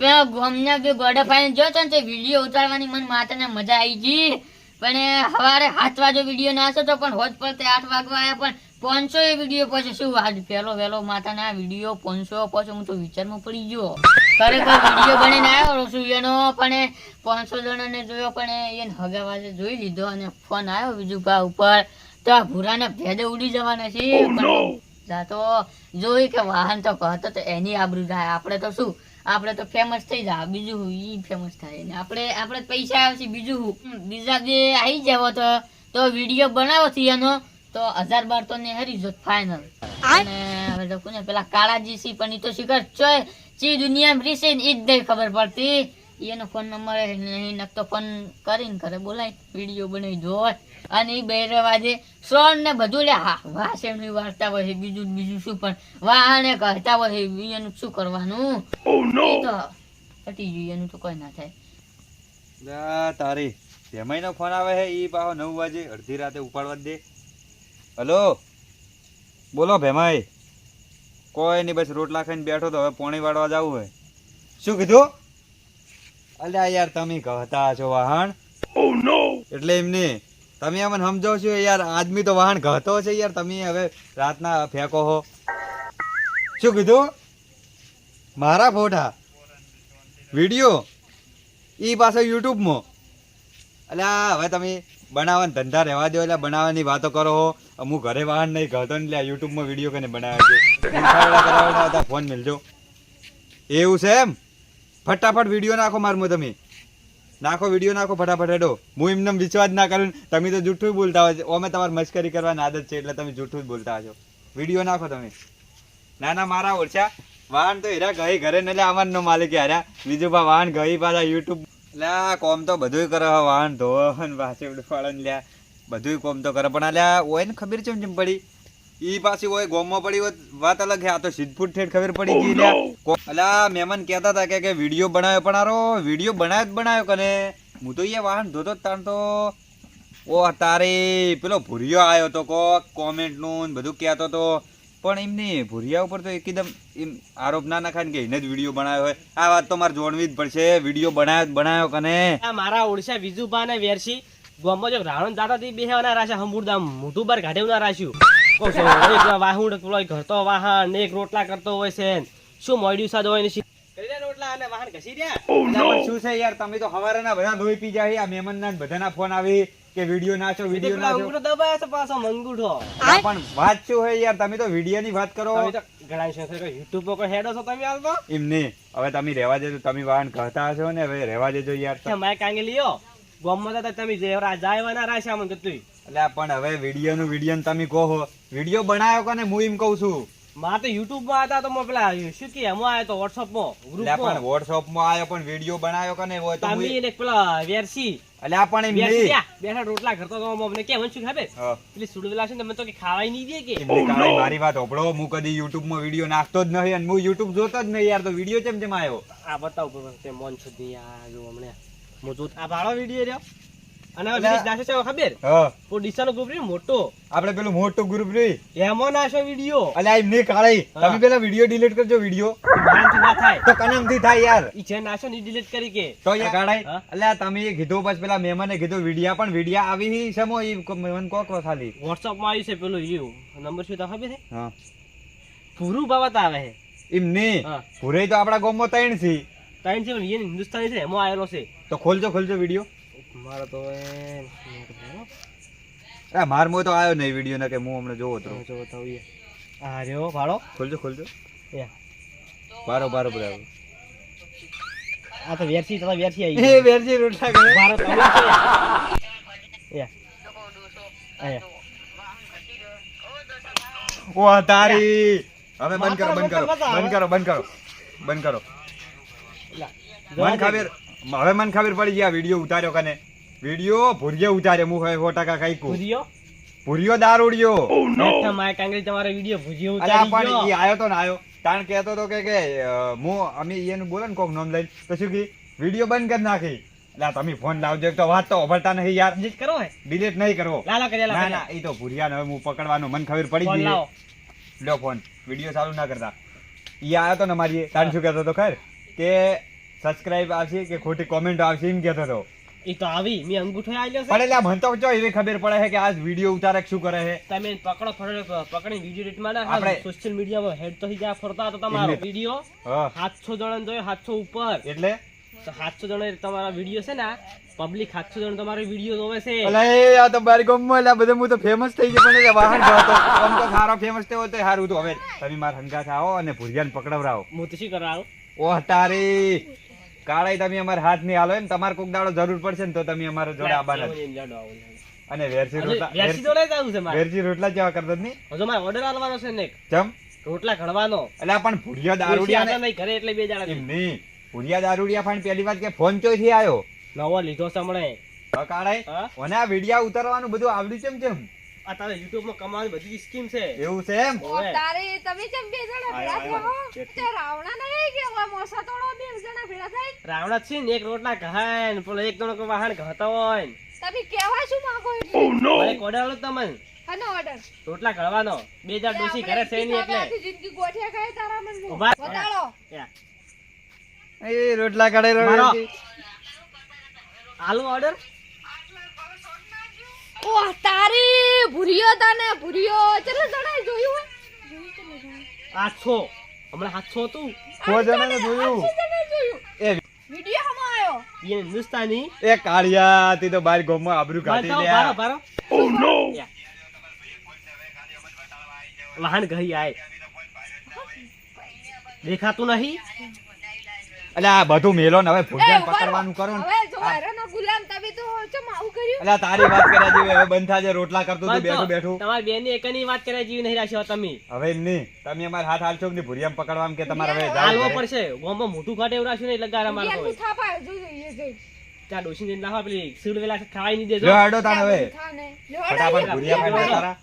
પેલા ગોમના બે ગોડા ફાઈને જો તે વીડિયો ઉતારવાની મને માતાને મજા આવી ગઈ. પણ સવારે સાત વાગે વીડિયો નાખ્યો તો પણ હોજ પર તે આઠ વાગવા આવ્યા પણ પાંચસો એ વીડિયો પછી શું વાત? પહેલો વહેલો માતાને આ વીડિયો પાંચસો પછી હું તો વિચારમાં પડી ગયો. ખરેખર વીડિયો બનીને આવ્યો સૂર્યનો પણ પાંચસો જણાને જોયો પણ એને હગાવાજે જોઈ લીધો અને ફોન આવ્યો બીજું ભા ઉપર. તો આ ભૂરાને ભેદે ઉડી જવાના છે. પણ તો. જોઈ કે વાહન તો કહતો તો એની આબરૂ થાય આપણે તો શું આપણે તો ફેમસ થઈ જા બીજું ઈ ફેમસ થાય ને. આપણે આપણે પૈસા આવશે બીજું હું. બીજા જે આવી જાવ તો તો વીડિયો બનાવો છે એનો તો હજાર બાર તો ને હરી જોત ફાઇનલ અને હવે તો કોને પેલા કાળાજી સી પણ ઈ તો શિખર ચોય ચી દુનિયામાં રીસે ને ઈ જ નહીં ખબર પડતી. એનો ફોન નંબર નહીં નકતો ફોન કરીને ઘરે બોલાય વીડિયો બનાવી જોવે અને બૈરવાજે બે ને બધું લે હા વાસણની વાર્તા હોય બીજું બીજું શું પણ વાહને કહેતા હોય એનું શું કરવાનું? ઈ તો ગયું એનું તો કોઈ ના થાય. તારી ભેમાઈનો ફોન આવે છે એ પાછો નવ વાગે અડધી રાતે ઉપાડવા દે. હલો? બોલો ભેમાઈ. કોઈ નહીં બસ રોટલા ખાઈને બેઠો તો હવે પોણી વાળવા જવું હોય. શું કીધું? અલ્યા યાર તમે કહતા છો વાહન એટલે એમને તમે અમને સમજો છો યાર, આદમી તો વાહન ઘતો છે યાર, તમે હવે રાતના ફેંકો હો. શું કીધું? મારા ફોટા? વીડિયો? એ પાછો યુટ્યુબમાં. એટલે હવે તમે બનાવવાના ધંધા રહેવા દો એટલે બનાવવાની વાતો કરો હો. હું ઘરે વાહન નહીં કહતો ને એટલે યુટ્યુબમાં વીડિયો કરીને બનાવ્યો છે. ફોન મિલજો. એવું છે એમ? ફટાફટ વીડિયો નાખો મારમાં તમે. નાખો વીડિયો નાખો, ફટાફટ હેડો. હું એમને વિશ્વાસ ના કરું તમે તો જૂઠું બોલતા હોય અમે તમારી મસ્કરી કરવાની આદત છે એટલે તમે જૂઠું જ બોલતા છો વીડિયો નાખો તમે. ના ના, મારા ઓળછા વાહન તો હેરા ગઈ ઘરે ને એટલે નો માલિક હાર્યા બીજું પા વાહન ગઈ પાછા યુટ્યુબ લ્યા કોમ તો બધુંય કરે વાહન ધોવે ને પાછે લ્યા બધુંય કોમ તો કરે, પણ આ લ્યા હોય ને ખબર જેમ પડી? ઈ પાછી હોય ગોમમાં પડી હોત વાત અલગ છે. આ તો સિદ્ધપુર ઠેઠ ખબર પડી ગઈ લ્યા. અલ્યા મહેમાન કહેતા હતા કે કે વીડિયો બનાવ્યો પણ આરો વીડિયો બનાવ્યો જ બનાવ્યો કને. હું તો અહીંયા વાહન ધોતો જ તાણ તો. ઓ તારે પેલો ભૂરિયો આવ્યો તો કોક કોમેન્ટનું ને બધું કહેતો તો. પણ એમને ભૂરિયા ઉપર તો એકદમ એમ આરોપ ના નાખાય ને કે એને જ વીડિયો બનાવ્યો હોય. આ વાત તો મારે જોડવી જ પડશે. વીડિયો બનાવ્યો જ બનાવ્યો કને. આ મારા ઓડિશા વિજુભા ને વેરસી ગોમમાં જો રાવણ દાદા થી બેહવાના રાખ્યા હંબુરદામ મોટું બાર કાઢેવના છું, એક વાહુડ પેલો ઘરતો વાહન એક રોટલા કરતો હોય છે શું મોડ્યું સાદ હોય ને રોટલા અને વાહન ઘસી શું છે યાર તમે તો હવારેના બધા ધોઈ પી જાય આ મહેમાનના બધાના ફોન આવે કે વીડિયો અંગૂઠો દબાયો છે પાછો મંગૂઠો. પણ વાત શું છે યાર તમે તો વિડિયો ની વાત કરો. તમે તો ઘણા છે યુટ્યુબ પર હેડો છો તમે હાલ તો? એમ હવે તમે રહેવા દેજો તમે વાહન કહેતા હશો ને હવે રહેવા દેજો યાર. તમે કાંગે લ્યો. ગોમમાં તો તમે જે જાયવાના રાખ્યા મને કીધું એટલે પણ હવે વીડિયો નું વીડિયો તમે કહો વીડિયો બનાવ્યો કોને? હું એમ કહું છું. માં તો યુટ્યુબમાં હતા તો મેં પેલા શું કે એમાં આવ્યો તો વોટ્સઅપમાં ગ્રુપ પણ વોટ્સઅપમાં આવ્યો પણ વીડિયો બનાવ્યો કોને? હોય તો તમે એક પેલા વેરસી એટલે આ પણ બેઠા રોટલા કરતો તો અમને કે શું ખાબે પેલી સુડવેલા છે તમે તો કે ખાવાય નહીં દે કે. મારી વાત હોભળો. હું કદી યુટ્યુબમાં વીડિયો નાખતો જ નહીં અને હું યુટ્યુબ જોતો જ નહીં યાર તો વીડિયો કેમ કેમ આવ્યો? આ બતાવ મોન સુધી આ જો હમણે. હું જોત આ ભાડો વીડિયો રહ્યો? અને વિદેશ નાખ્યો છે ખબર? હા. ઓ ગ્રુપ રહ્યો મોટો. આપણે પેલું મોટું ગ્રુપ રહી એમાં નાખ્યો વીડિયો. અલ્યા એમ નહીં કાળી. હા. તમે પેલા વીડિયો ડિલીટ કરજો વીડિયો. મારાથી ના થાય. તો કનમથી થાય યાર. ઈ છે નાખ્યો ની ડિલીટ કરી કે. તો યાર કાળાઈ અલે તમે એ કીધું પછી પેલા મહેમાને કીધો વિડીયા પણ વિડીયા આવી હી સમો ઈ કો- મને કોક ખાલી. વોટ્સઅપમાં આવ્યું છે પેલું યુ નંબર શું તો ખબર છે? હા. પૂરું બાબત આવે હે એમ નહીં. પૂરે તો આપણા ગામમાં ત્રણ છે. ત્રણ છે પણ હિન્દુસ્તાની છે એમાં આવેલો છે. તો ખોલજો ખોલજો વીડિયો. મારો તો અરે માર મો તો આવ્યો નહીં વીડિયો ને કે હું હમણાં જોવો તો. જોવો તો આવીએ. આ રહ્યો ભાડો. ખોલજો ખોલજો. એ. બારો બારો બરાબર આ તો વેરસી તો વેરસી આવી એ વેરસી રોટલા કરે. મારો તો એ. ઓ તારી. હવે બંધ કરો બંધ કરો. બંધ કરો બંધ કરો બંધ કરો. બંધ ખબર હવે મને ખબર પડી ગયા વીડિયો ઉતાર્યો કને. વીડિયો ભૂરિયો ઉતાર્યો. હું હવે સો ટકા કઈ ભુજિયો ભૂરિયો? દારૂડિયો. બેઠા માય કાંગરી તમારો વીડિયો ભુજિયો અલ્યા ઉતારી પણ ઈ આયો તો ને આયો. તાણ કહેતો તો કે કે હું અમે એનું બોલે ને કોક નામ લઈને. તો શું કી વીડિયો બંધ કરી નાખી. એટલે તમે ફોન લાવજો. તો વાત તો ઓભળતા નહીં યાર. ડિલીટ કરો હે. ડિલીટ નહીં કરો. લાલા કરી ના લાલા ના એ તો ભૂરિયા હવે હું પકડવાનું. મને ખબર પડી ફોન ગઈ. લો ફોન. વીડિયો ચાલુ ના કરતા. ઈ આયો તો ને મારી તાણ શું કહેતો તો ખર કે સબસ્ક્રાઇબ આવશે કે ખોટી કોમેન્ટ આવશે એમ કહેતો હતો. એ તો આવી મેં અંગૂઠો આલ્યો છે. એટલે આ તો જો એવી ખબર પડે છે કે આ વીડિયો ઉતારે શું કરે છે. તમે પકડો ફરો પકડી વીડિયો રીટમાં માં આપણે- સોશિયલ મીડિયામાં હેડ તો ગયા ફરતા હતો તમારો વીડિયો હા. સાતસો જણા જોયો સાતસો ઉપર. એટલે? તો સાતસો જણ તમારા વીડિયો છે ને પબ્લિક સાતસો જણ તમારો વીડિયો જોવે છે. અલે આ તો બાર ગામમાં એટલે બધે હું તો ફેમસ થઈ ગયો પણ વાહન ગયો આમ તો સારો ફેમસ થયો તો સારું તો હવે તમે માર હંગાથ આવો અને ભુરિયાન પકડવરાવો. હું તો શું કરાવું ઓહ તારી કાળાઈ તમે અમારા હાથની હાલો તમારે કોક દાડો જરૂર પડશે ને તો તમે અમારા જોડે આવવાના અને વેરસી રોટલા વેરસી જોડે જ આવું છે મારે. વેરસી રોટલા જેવા કરતો જ નહીં? હજુ મારે ઓર્ડર આલવાનો છે ને. ચમ? રોટલા ઘડવાનો. એટલે પણ ભુરિયા દારૂડિયા નહીં ઘરે એટલે બે દાડા એમ નહીં. ભુરિયા દારૂડિયા પણ પહેલી વાત કે ફોન ચોથી આવ્યો નવો લીધો છે તો કાળાઈ મને આ વિડિયા ઉતારવાનું બધું આવડ્યું કેમ કેમ આ તારે YouTube માં કમાવાની બધી સ્કીમ છે. એવું છે એમ? ઓ તારે તમે કેમ બે જણા ભેળા થયા. તે રાવણા નહીં ગયો હોય મોસા તોડો બે જણા ભેળા થાય? રાવણા છે ને એક રોટલા કહાય ને પેલો એક જણો કે વાહણ ઘતો હોય ને. તમે કેવા શું માંગો એટલે નો order આલો તમને. હનો ઓર્ડર રોટલા ઘડવાનો. બે હજાર ડોસી ઘરે છે ની એટલે. જિંદગી ગોઠિયા ગઈ તારા મન. બતાડો એ રોટલા કાઢે રોટલા આલુ ઓર્ડર ઓ તારી ભૂરિયો તને ભૂરિયો. ચલો જણા જોયું હોય? જોયું તો નહીં. આઠસો હમણાં સાતસો હતું સો જણાને જોયું. આઠસો જણાએ જોયું. એ વિડિયો હમો આયો. એ હિન્દુસ્તાની? એ કાળિયા તી તો બાર ગામમાં આબરૂ કાઢી બારો, લ્યા બારો, યા. વાહન ગઈ આય. દેખાતું નહીં? એટલે આ બધું મેલો ને હવે ભૂજાને. પકડવાનું કરો ને. હવે જો હેરાનો ગુલામ તમે તો આવું કર્યું? એટલે તારી વાત કર્યા જેવી હવે બંધ થાજે રોટલા કરતો તું બેઠું બેઠું. તમારી બેનની એકની વાત કર્યા જેવી નહીં રાખ્યો તમે. હવે નહીં. તમે અમારા હાથ હાલશો ને નહીં? ભૂરિયામાં પકડવામાં કે તમારે હવે હાલવો પડશે. ગોમાં મોટું કાઢે એવું રાખ્યું નહીં લગારા મારતો યાર તું થાપા જોઈએ જઈ ત્યાં ડોસી ને નાખવા પેલી સીડ વેલા ખાવાય નહીં દેજો. લો હાડો તાણ હવે. ફટાફટ ભૂરિયા ખાઈ લો તારા.